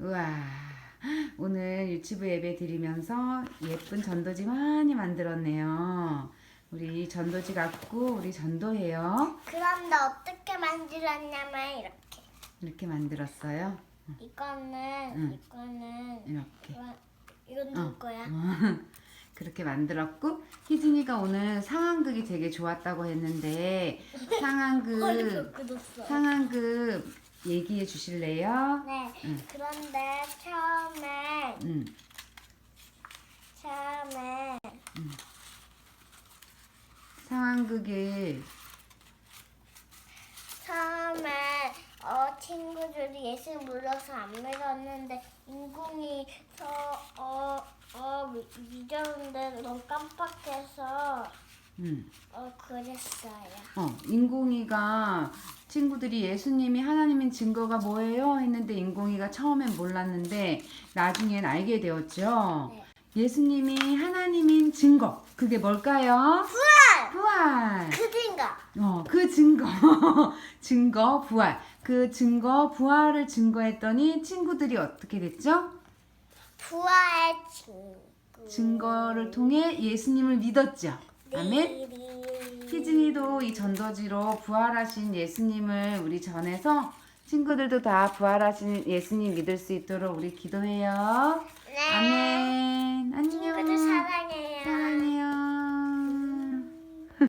우와. 오늘 유치부 예배 드리면서 예쁜 전도지 많이 만들었네요. 우리 전도지 갖고 우리 전도해요. 그런데 어떻게 만들었냐면 이렇게. 이렇게 만들었어요. 이거는 응. 이거는 이렇게. 이거- 이건 누구 거야? 그렇게 만들었고 희진이가 오늘 상황극이 되게 좋았다고 했는데 상황극. 상황극 얘기해 주실래요? 네. 응. 그런데 처음에 응. 처음에 상황극에 처음에 어 친구들이 예수 물러서 안 믿었는데 인공이 어어 믿었는데 너무 깜빡해서 응. 어 그랬어요. 어, 인공이가 친구들이 예수님이 하나님인 증거가 뭐예요? 했는데 인공이가 처음엔 몰랐는데 나중엔 알게 되었죠. 네. 예수님이 하나님인 증거. 그게 뭘까요? 부활! 부활. 그인가? 어, 그 증거. 증거, 부활. 그 증거, 부활을 증거했더니 친구들이 어떻게 됐죠? 부활의 친구. 증거를 통해 예수님을 믿었죠. 아멘. 희진이도 이 전도지로 부활하신 예수님을 우리 전해서 친구들도 다 부활하신 예수님 믿을 수 있도록 우리 기도해요.